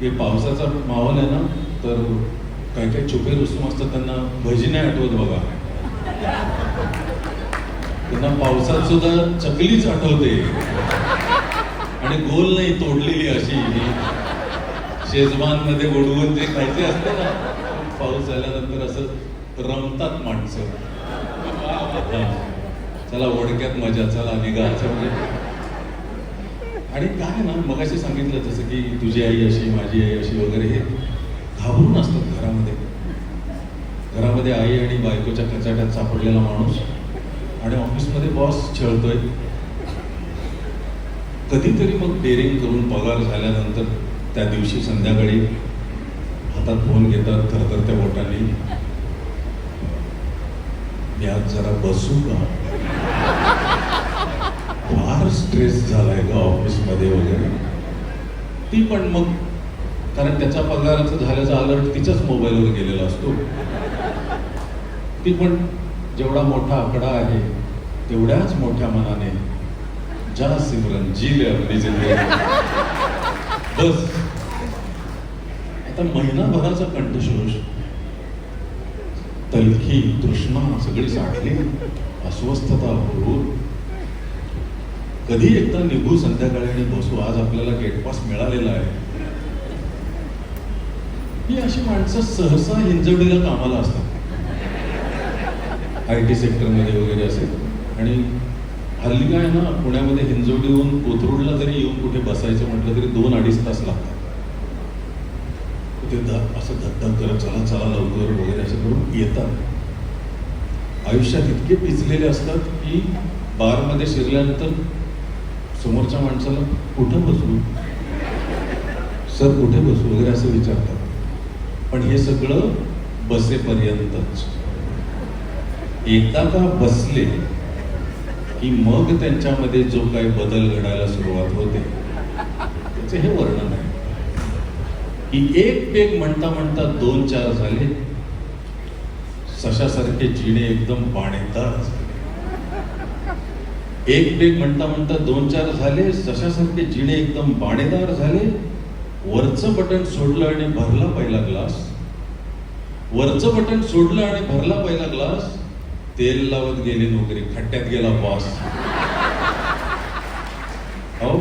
हे पावसाचा माहोल आहे ना तर काही काही छोटे रुस्तुम असतात त्यांना भजी नाही आठवत बघा. त्यांना पावसात सुद्धा चकलीच आठवते. आणि गोल नाही तोडलेली अशी. शेजवानमध्ये उडवून जे खायचे असते ना पाऊस झाल्यानंतर असं रमतात माणसं. चला ओडक्यात मजा चला निघा. असं म्हणजे आणि काय ना मगाशी सांगितलं जसं की तुझी आई अशी माझी आई अशी वगैरे हे घाबरून असतात घरामध्ये. घरामध्ये आई आणि बायकोच्या कचाट्यात सापडलेला माणूस आणि ऑफिसमध्ये बॉस छळतोय. कधीतरी मग डेअरिंग करून पगार झाल्यानंतर त्या दिवशी संध्याकाळी हातात फोन घेतात थरथरत्या बोटांनी. मी आज जरा बसू का? फार स्ट्रेस झालाय का ऑफिसमध्ये वगैरे. ती पण मग कारण त्याच्या पगाराचं झाल्याचा अलर्ट तिच्याच मोबाईलवर गेलेला असतो. ती पण जेवढा मोठा आकडा आहे तेवढ्याच मोठ्या मनाने जा सिमरन जी ले जिंदगी बस. आता महिनाभराचा कंठशोष. तलखी तृष्णा सगळी साठली. अस्वस्थता हुरहुर कधी एकदा निघू संध्याकाळी आणि बसू आज आपल्याला गेटपास मिळालेला आहे. ही अशी माणसं सहसा हिंजवडीला कामाला असतात. आय टी सेक्टरमध्ये वगैरे असेल आणि हल्ली काय आहे ना पुण्यामध्ये हिंजवडीहून कोथरूडला जरी येऊन कुठे बसायचं म्हटलं तरी दोन अडीच तास लागतात. ते असं धक्धक करत चला चला लवकर वगैरे असं करून येतात. आयुष्यात इतके पिचलेले असतात की बारमध्ये शिरल्यानंतर समोरच्या माणसाला कुठं बसू सर कुठे बसू वगैरे असं विचारतात. पण हे सगळं बसेपर्यंतच. एकदा का बसले की मग त्यांच्यामध्ये जो काही बदल घडायला सुरुवात होते त्याचे हे वर्णन आहे. की एक पेग म्हणता म्हणता दोन चार झाले. सशासारखे जिणे एकदम बाणेदार झाले एक पेग म्हणता म्हणता दोन चार झाले सशासारखे जिणे एकदम बाणेदार झाले. वरचं बटन सोडलं आणि भरला पहिला ग्लास. वरचं बटन सोडलं आणि भरला पहिला ग्लास. तेल लावत गेले नोकरी खड्ड्यात गेला बॉस हो?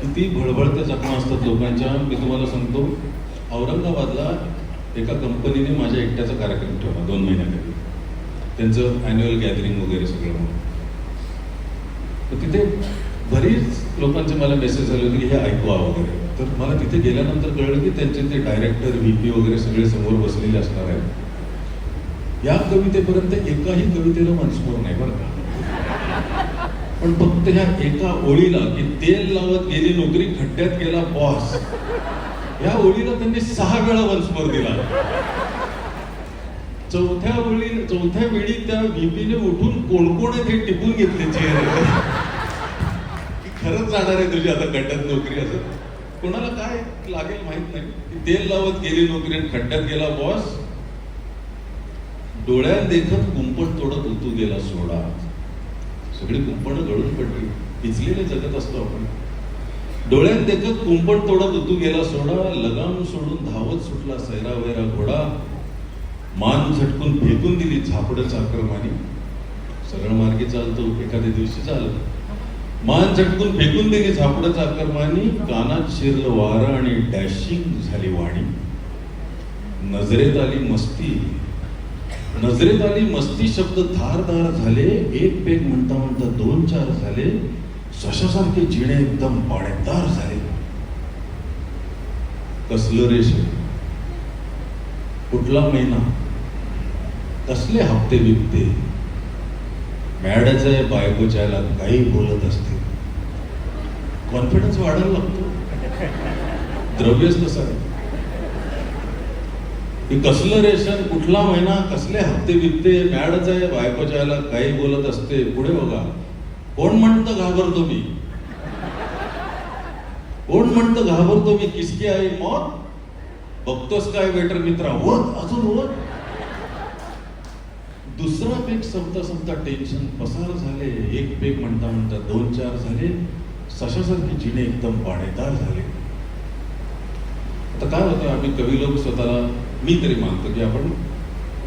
किती भळभळत्या जखमा असतात लोकांच्या. मी तुम्हाला सांगतो औरंगाबादला एका कंपनीने माझ्या एकट्याचा कार्यक्रम ठेवला दोन महिन्यापूर्वी. त्यांचं अॅन्युअल गॅदरिंग वगैरे सगळं. म्हणून तर तिथे बरीच लोकांचे मला मेसेज आले होते की हे ऐकवा वगैरे. तर मला तिथे गेल्यानंतर कळलं की त्यांचे ते डायरेक्टर व्हीपी वगैरे सगळे समोर बसलेले असणार आहेत. या कवितेपर्यंत एकाही कवितेला मनस्मोर नाही बरं का. पण फक्त ह्या एका ओळीला की तेल लावत गेली नोकरी खड्ड्यात गेला बॉस या ओळीला त्यांनी सहा वेळा वंशमोर दिला. चौथ्या ओळी चौथ्या वेळी त्या व्हीपीने उठून कोणकोण ते टिपून घेतले चेअर खरंच जाणार आहे तुझी आता खड्ड्यात नोकरी असं. कोणाला काय लागेल माहीत नाही. तेल लावत गेली नोकरी आणि खड्ड्यात गेला बॉस डोळ्यात देखत कुंपण तोडत उतू गेला सोडा. सगळी कुंपण गळून पडली. पिचलेले जगत असतो आपण. डोळ्यात देखत कुंपण तोडत उतू गेला सोडा. लगाम सोडून धावत सुटला सैरा वैरा घोडा. मान झटकून फेकून दिली झापड चाक्रमाने. सरळ मार्गी चालतो. एखाद्या दिवशी चालत. मान झटकून फेकून दिली झापड चाकरमानी कानात शिरलं वारं आणि डॅशिंग झाली वाणी. नजरेत आली मस्ती. नजरेत आली मस्ती शब्द धारदार झाले. एक पेग म्हणता म्हणता दोन चार झाले. सशासारखे जिणे एकदम पाण्यादार झाले. कसलं रेशे कुठला महिना? कसले हप्ते विकते मॅडच आहे बायकोच्याला काही बोलत असते कॉन्फिडन्स वाढायला लागतो. द्रव्यच तसं आहे कसलं रेशन कुठला महिना कसले हप्ते बिपते मॅडच आहे बायकोच्या याला काही बोलत असते पुढे बघा. कोण म्हणतं घाबरतो मी? कोण म्हणतं घाबरतो मी? किसकी आहे मग? बघतोस काय वेटर मित्रा? होत अजून होत दुसरा पेक संपता संपता टेन्शन पसार झाले एक पेक म्हणता म्हणता दोन चार झाले सशासारखे जिणे एकदम पाणेदार झाले. आता काय होतं आम्ही कवी लोक स्वतःला मी तरी मानतो की आपण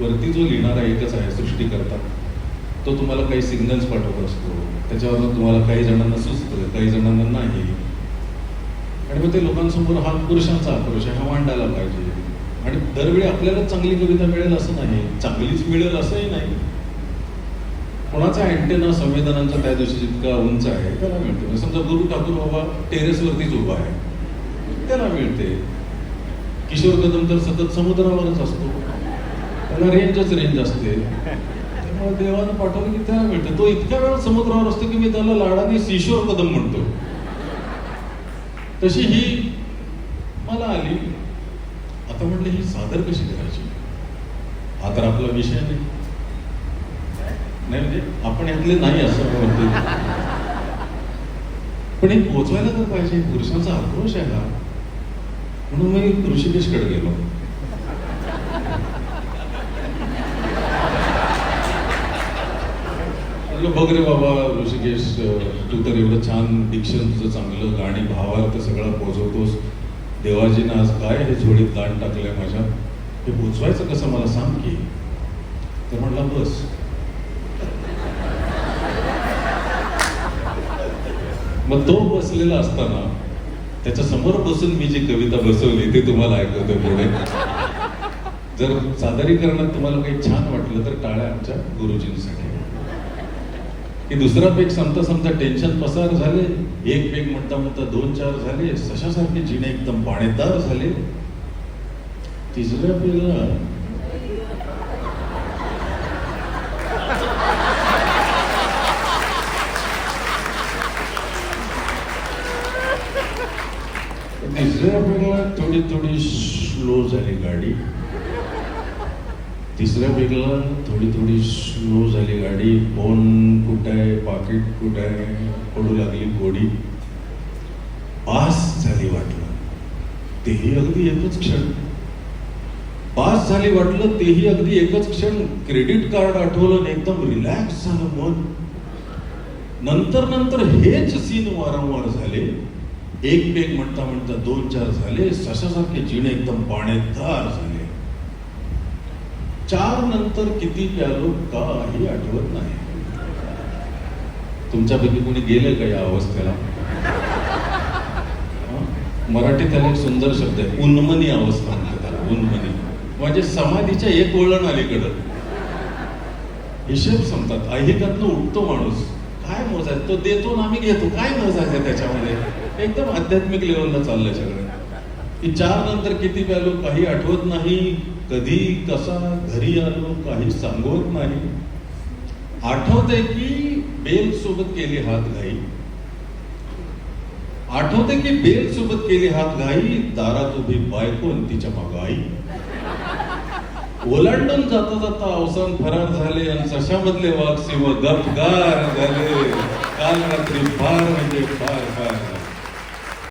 वरती जो लिहिणारा एकच आहे सृष्टी करता तो तुम्हाला काही सिग्नल्स पाठवत असतो. त्याच्यावर तुम्हाला काही जणांना सुचतं काही जणांना नाही. आणि मग ते लोकांसमोर हा पुरुषांचा आक्रोश आहे हा मांडायला पाहिजे. आणि दरवेळी आपल्याला चांगली कविता मिळेल असं नाही. चांगलीच मिळेल असंही नाही. कोणाचा अँटेना संवेदनांचा त्या दिवशी जितका उंच आहे त्याला मिळतो. समजा गुरु ठाकूर बाबा टेरेसवरतीच उभा आहे त्याला मिळते. किशोर कदम तर सतत समुद्रावरच असतो. त्याला रेंजच रेंज असते. त्यामुळे देवानं पाठवलं की त्याला मिळते. तो इतक्या वेळा समुद्रावर असतो की मी त्याला लाडाने शिशोर कदम म्हणतो. तशी ही मला आली. आता म्हटलं ही सादर कशी करायची? हा तर आपला विषय नाही. नाही म्हणजे आपण यातले नाही असं म्हणतो. पण हे पोचवायला तर पाहिजे. पुरुषांचा आक्रोश आहे हा. म्हणून मी ऋषिकेशकडे गेलो. बघ रे बाबा ऋषिकेश तू तर एवढं छान डिक्शन तुझं चांगलं गाणी भावार्थ सगळं पोचवतोस. देवाजीनं आज काय हे झोडीत दाण टाकलंय माझ्या? हे पोचवायचं कसं? मला सांग की. तर म्हटलं बस. मग तो बसलेला असताना त्याच्यासमोर बसून मी जी कविता बसवली ते तुम्हाला ऐकवतो पुढे. जर सादरीकरणात तुम्हाला काही छान वाटलं तर टाळ्या आमच्या गुरुजींसाठी. की दुसरा पेग संपता संपता टेन्शन पसार झाले एक पेग म्हणता म्हणता दोन चार झाले सशासारखे जिणे एकदम पाणेदार झाले. तिसऱ्या पेगला तिसऱ्या पेगला थोडी थोडी स्लो झाली गाडी. तिसऱ्या पेगला थोडी थोडी स्लो झाली गाडी. फोन कुठं आहे पाकिट कुठं आहे पडू लागली गोडी पास झाली वाटलं. तेही अगदी एकच क्षण. पास झाली वाटलं तेही अगदी एकच क्षण. क्रेडिट कार्ड आठवलं आणि एकदम रिलॅक्स झालं मन. नंतर नंतर हेच सीन वारंवार झाले. एक पेक म्हणता म्हणता दोन चार झाले. सशासारखे जिणे एकदम पाणेदार झाले. चार नंतर किती प्यालो का हे आठवत नाही. तुमच्यापैकी कोणी गेलं का या अवस्थेला? मराठीत त्याला एक सुंदर शब्द आहे उन्मनी अवस्था म्हणतात त्याला उन्मनी. म्हणजे समाधीच्या एक वळण अलीकडं. हिशेब संपतात ऐहिकातनं उठतो माणूस. काय मोजायचं? तो देतो ना आम्ही घेतो. काय मोजायचं त्याच्यामध्ये? एकदम आध्यात्मिक लेवलला चाललंय सगळं. की चार नंतर किती प्यालो काही आठवत नाही? कधी कसा घरी आलो काही सांगवत नाही. आठवतंय की बेल सोबत केली हात घाई. आठवते की बेल सोबत केली हात घाई दारात उभी बायकोन तिच्या माग आई. ओलांडून जाता जाता अवसान फरार झाले आणि सशामधले वाघ व गपगार झाले. काल रात्री फार म्हणजे फार फार.